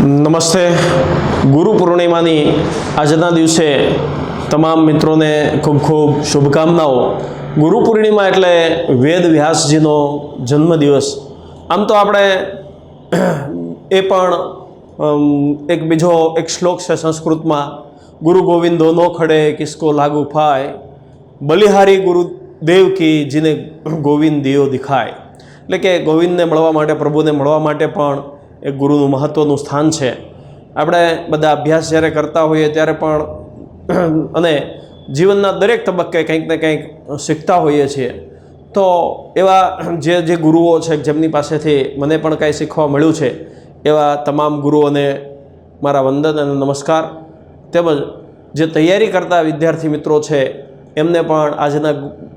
નમસ્તે. ગુરુ પૂર્ણિમાની આજના દિવસે તમામ મિત્રોને ખૂબ ખૂબ શુભકામનાઓ. ગુરુ પૂર્ણિમા એટલે વેદ વ્યાસજીનો જન્મદિવસ. આમ તો આપણે એ પણ એક બીજો એક શ્લોક છે સંસ્કૃતમાં, ગુરુ ગોવિંદો નો ખડે કિસકો લાગુ ફાય, બલિહારી ગુરુદેવ કી જીને ગોવિંદ દિયો દિખાય. એટલે કે ગોવિંદને મળવા માટે, પ્રભુને મળવા માટે પણ એક ગુરુનું મહત્ત્વનું સ્થાન છે. આપણે બધા અભ્યાસ જ્યારે કરતા હોઈએ ત્યારે પણ અને જીવનના દરેક તબક્કે કંઈક ને કંઈક શીખતા હોઈએ છીએ. તો એવા જે જે ગુરુઓ છે, જેમની પાસેથી મને પણ કાંઈ શીખવા મળ્યું છે, એવા તમામ ગુરુઓને મારા વંદન અને નમસ્કાર. તેમજ જે તૈયારી કરતા વિદ્યાર્થી મિત્રો છે, એમને પણ આજના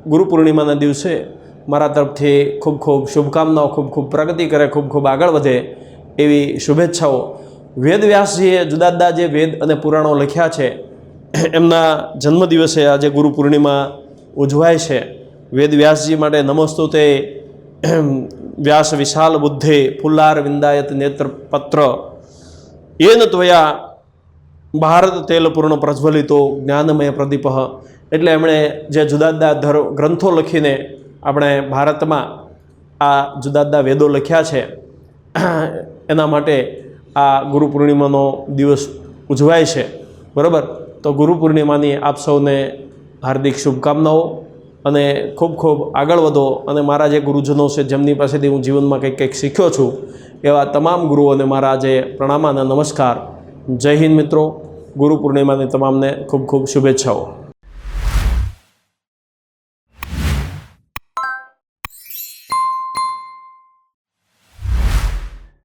ગુરુ પૂર્ણિમાના દિવસે મારા તરફથી ખૂબ ખૂબ શુભકામનાઓ, ખૂબ ખૂબ પ્રગતિ કરે, ખૂબ ખૂબ આગળ વધે. એવી શુભેચ્છાઓ. વેદવ્યાસજીએ જુદા જુદા જે વેદ અને પુરાણો લખ્યા છે, એમના જન્મદિવસે આજે ગુરુ પૂર્ણિમા ઉજવાય છે. વેદવ્યાસજી માટે નમસ્તુ તે વ્યાસ વિશાલ બુદ્ધે ફુલ્લાર વિંદાયત નેત્ર પત્ર. એન ત્વયા ભારત તેલ પૂર્ણ પ્રજ્વલિતો જ્ઞાનમય પ્રદીપ. એટલે એમણે જે જુદા જુદા ધર, ગ્રંથો લખીને આપણે ભારતમાં આ જુદા જુદા વેદો લખ્યા છે. એના માટે આ ગુરુ પૂર્ણિમાનો દિવસ ઉજવાય છે. બરાબર? તો ગુરુ પૂર્ણિમાની આપ સૌને હાર્દિક શુભકામનાઓ અને ખૂબ ખૂબ આગળ વધો અને મારા જે ગુરુજનો છે, જેમની પાસેથી હું જીવનમાં કંઈક કંઈક શીખ્યો છું, એવા તમામ ગુરુઓને મારા જે પ્રણામ અને નમસ્કાર. જય હિન્દ મિત્રો. ગુરુ પૂર્ણિમાની તમામને ખૂબ ખૂબ શુભેચ્છાઓ.